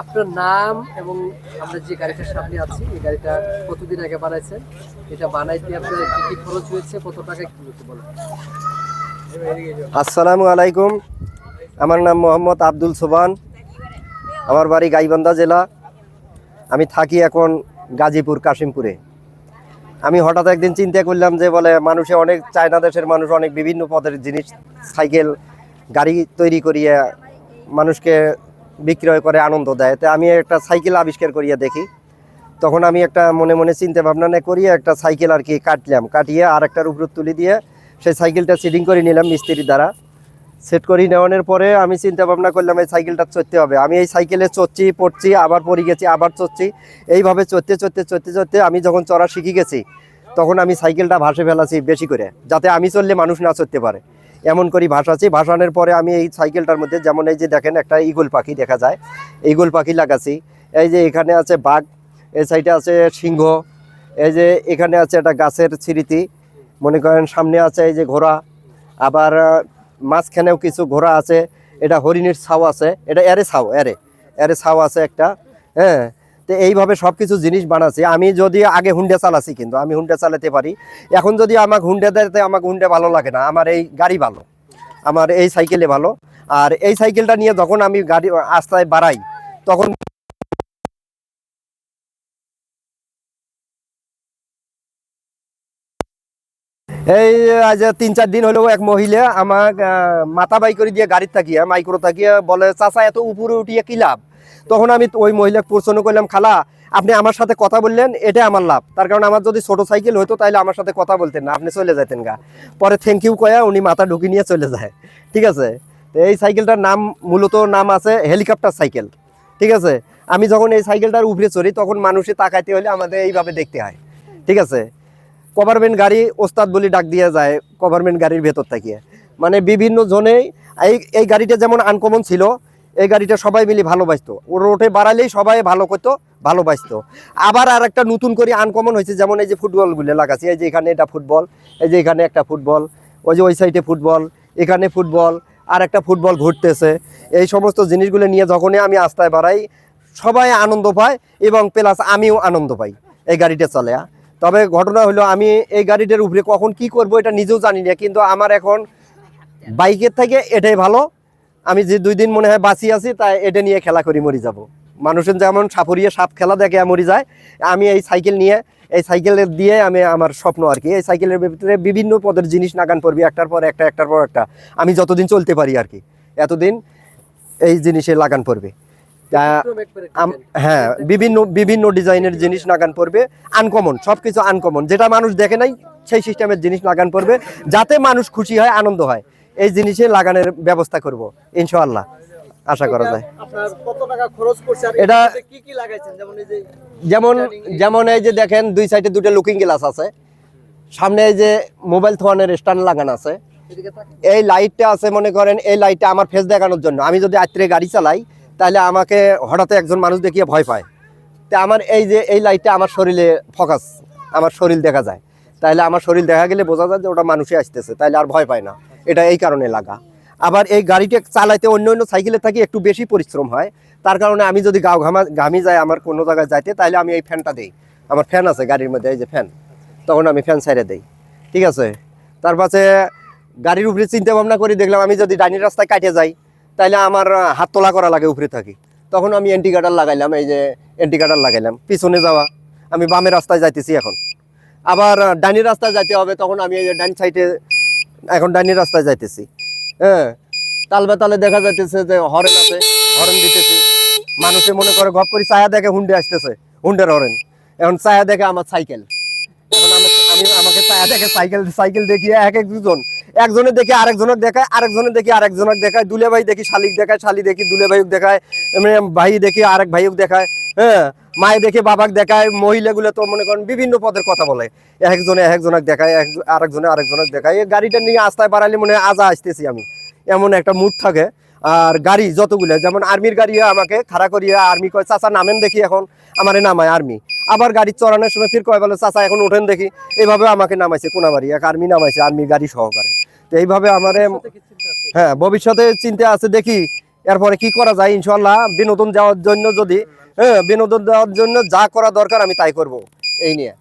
আপনার নাম এবং আমরা যে গাড়িটার সামনে আছি, এই গাড়িটা কতদিন আগে বানাইছেন? এটা বানাইতে আপনার কি খরচ হয়েছে? কত টাকা কি হয়েছে, বলেন। আসসালামু আলাইকুম। আমার নাম মোহাম্মদ আব্দুল সোবান আমার বাড়ি গাইবান্ধা জেলা। আমি থাকি এখন গাজীপুর, কাশিমপুরে। আমি হঠাৎ একদিন চিন্তা করলাম যে, বলে, মানুষে অনেক, চায়না দেশের মানুষ অনেক বিভিন্ন পদের জিনিস, সাইকেল, গাড়ি তৈরি করিয়ে মানুষকে বিক্রয় করে আনন্দ দেয়। তো আমি একটা সাইকেল আবিষ্কার করিয়া দেখি। তখন আমি একটা মনে মনে চিন্তা ভাবনা না করিয়ে একটা সাইকেল আর কি কাটলাম। কাটিয়ে আর একটার উপর তুলে দিয়ে সেই সাইকেলটা সিটিং করে নিলাম মিস্ত্রির দ্বারা। সেট করে নেওয়ানোর পরে আমি চিন্তা ভাবনা করলাম, এই সাইকেলটা চড়তে হবে। আমি এই সাইকেলে চড়ছি, পড়ছি, আবার পড়ে গেছি, আবার চড়ছি। এইভাবে চড়তে চড়তে চড়তে চড়তে আমি যখন চড়া শিখে গেছি, তখন আমি সাইকেলটা ভাসে ফেলাছি বেশি করে, যাতে আমি চললে মানুষ না চড়তে পারে। এমন করি ভাসাচ্ছি ভাসানোর পরে আমি এই সাইকেলটার মধ্যে যেমন এই যে দেখেন একটা ইগল পাখি দেখা যায়। ইগল পাখি লাগাছি এই যে এখানে আছে বাঘ, এই সাইডে আছে সিংহ, এই যে এখানে আছে একটা গাছের স্মৃতি। মনে করেন সামনে আছে এই যে ঘোড়া, আবার মাঝখানেও কিছু ঘোড়া আছে। এটা হরিণের ছাও আছে। এটা এরে ছাও, এরে এরে ছাও আছে একটা। হ্যাঁ তো এইভাবে সব কিছু জিনিস বানাচ্ছি। আমি যদি আগে হুন্ডে চালাছি কিন্তু, আমি হুন্ডে চালাতে পারি। এখন যদি আমাকে হুন্ডে দেয় আমাকে হুন্ডে ভালো লাগে না। আমার এই গাড়ি ভালো। আমার এই সাইকেলে ভালো। আর এই সাইকেলটা নিয়ে যখন আমি গাড়ি আস্তায় বাড়াই, তখন এই আজ তিন চার দিন হলেও এক মহিলা আমার মাথা বাই করে দিয়ে গাড়ির থাকিয়া মাইক্রো থাকিয়া বলে, চাচা, এত উপরে উঠিয়ে কি লাভ? তখন আমি ওই মহিলাকে প্রশ্ন করলাম, খালা, আপনি আমার সাথে কথা বললেন এটা আমার লাভ। তার কারণ আমার যদি ছোট সাইকেল হতো তাহলে আমার সাথে কথা বলতেন না, আপনি চলে যেতেন গা। পরে থ্যাংক ইউ কয়া উনি মাথা ঢুকি নিয়ে চলে যায়, ঠিক আছে? এই সাইকেলটার নাম, মূলত নাম আছে হেলিকপ্টার সাইকেল, ঠিক আছে? আমি যখন এই সাইকেলটার উপরে চড়ি, তখন মানুষে তাকাইতে হলে আমাদের এইভাবে দেখতে হয়, ঠিক আছে? গভর্নমেন্ট গাড়ি ওস্তাদ বলে ডাক দিয়ে যায় গভর্নমেন্ট গাড়ির ভেতর থাকিয়ে। মানে বিভিন্ন জনেই, এই এই গাড়িটা যেমন আনকমন ছিল এই গাড়িটা সবাই মিলে ভালোবাসতো। ও রোডে বাড়ালেই সবাই ভালো করতো, ভালোবাসতো। আবার আর একটা নতুন করে আনকমন হয়েছে, যেমন এই যে ফুটবলগুলো লাগাচ্ছি। এই যে এখানে এটা ফুটবল, এই যে এখানে একটা ফুটবল, ওই যে ওই সাইডে ফুটবল, এখানে ফুটবল আর একটা ফুটবল ঘুরতেছে। এই সমস্ত জিনিসগুলো নিয়ে যখনই আমি আস্তায় বাড়াই, সবাই আনন্দ পায় এবং প্লাস আমিও আনন্দ পাই এই গাড়িটা চলে তবে ঘটনা হলো, আমি এই গাড়িটার উপরে কখন কি করব এটা নিজেও জানি না, কিন্তু আমার এখন বাইকের থেকে এটাই ভালো। আমি যে দুই দিন মনে হয় বাঁচি আছি, তাই এটা নিয়ে খেলা করি, মরি যাব। মানুষের যেমন সাপরিয়ে সাপ খেলা দেখে মরি যায়, আমি এই সাইকেল নিয়ে, এই সাইকেলের দিয়ে আমি আমার স্বপ্ন আর কি। এই সাইকেলের ভিতরে বিভিন্ন পদের জিনিস নাগান পড়বি, একটার পর একটা, একটার পর একটা। আমি যতদিন চলতে পারি আর কি, এতদিন এই জিনিসে লাগান পড়বে। হ্যাঁ বিভিন্ন বিভিন্ন ডিজাইনের জিনিস নাগান পড়বে। আনকমন সব কিছু আনকমন। যেটা মানুষ দেখে নাই, সেই সিস্টেমের জিনিস লাগান পড়বে। যাতে মানুষ খুশি হয়, আনন্দ হয়। এই জিনিসে লাগানোর ব্যবস্থা করব ইনশাআল্লাহ। আশা করা যায়। আপনার কত টাকা খরচ করছে আর এটা- কি কি লাগাইছেন? যেমন এই যে যেমন যেমন এই যে দেখেন দুই সাইডে দুটো লুকিং গ্লাস আছে। সামনে এই যে মোবাইল থোয়ানের স্ট্যান্ড লাগানো আছে। এই লাইটটা আছে মনে করেন এই লাইটটা আমার ফেস দেখানোর জন্য। আমি যদি আত্রে গাড়ি চালাই তাহলে আমাকে হঠাৎ একজন মানুষ দেখিয়ে ভয় পায়। তা আমার এই যে এই লাইটটা আমার শরীরে ফোকাস আমার শরীর দেখা যায়। তাহলে আমার শরীর দেখা গেলে বোঝা যায় যে ওটা মানুষই আসতেছে তাহলে আর ভয় পায় না। এটা এই কারণে লাগা। আবার এই গাড়িটা চালাইতে অন্য অন্য সাইকেলের থাকি একটু বেশি পরিশ্রম হয়। তার কারণে আমি যদি গাও ঘামা ঘামি যায় আমার কোনো জায়গায় যাইতে তাহলে আমি এই ফ্যানটা দিই। আমার ফ্যান আছে গাড়ির মধ্যে, এই যে ফ্যান তখন আমি ফ্যান সাইডে দিই। ঠিক আছে? তার পাশে গাড়ির উপরে চিন্তা ভাবনা করে, দেখলাম আমি যদি ডাইনি রাস্তায় কাটে যাই তাহলে আমার হাত তোলা করা লাগে উপরে থাকি। তখন আমি এন্টি গার্ডার লাগাইলাম, এই যে এন্টি গার্ডার লাগাইলাম। পিছনে যাওয়া। আমি বামের রাস্তায় যাইতেছি এখন। আবার ডাইনি রাস্তায় যাইতে হবে, তখন আমি এই যে ডাইন সাইডে এখন ডাইনি রাস্তায় যাইতেছি। হ্যাঁ তাল বেতালে দেখা যাইতেছে যে হরেন আছে, হরেন দিতেছি। মানুষে মনে করে গপ করি ছায়া দেখে হুন্ডে আসতেছে, হুন্ডের হরেন। এখন ছায়া দেখে আমার সাইকেল। এখন আমি আমি আমাকে ছায়া দেখে সাইকেল সাইকেল দেখিয়ে এক এক দুজন একজনের দেখে আরেকজনের দেখায় আরেকজনের দেখে আরেকজনের দেখায়, দুলে ভাই দেখি শালিক দেখায়, শালি দেখি দুলে ভাইক দেখায় ভাই দেখি আরেক ভাইক দেখায়। হ্যাঁ মায়ে দেখে বাবাক দেখায় মহিলাগুলো তো মনে করেন বিভিন্ন পদের কথা বলে। একজনে একজনক দেখায় এক- আরেকজনে আরেকজনক দেখায়। এই গাড়িটা নিয়ে আস্তায় বাড়ালে মনে হয় আজা আসতেছি আমি। এমন একটা মুড থাকে। আর গাড়ি যতগুলো যেমন আর্মির গাড়ি আমাকে খাড়া করিয়ে আর্মি কয় চাচা নামেন দেখি এখন। আমারে নামায় আর্মি। আবার গাড়ি চড়ানোর সময় ফির কয় বলে চাচা এখন ওঠেন দেখি। এইভাবে আমাকে নামাইছে কোনাবাড়ি। এক আর্মি নামাইছে আর্মি গাড়ি সহকারে। তো এইভাবে আমারে? হ্যাঁ ভবিষ্যতে চিন্তা আছে। দেখি এরপরে কি করা যায় ইনশাল্লাহ বিনোদন যাওয়ার জন্য যদি হ্যাঁ বিনোদন দেওয়ার জন্য যা করা দরকার আমি তাই করব। এই নিয়ে।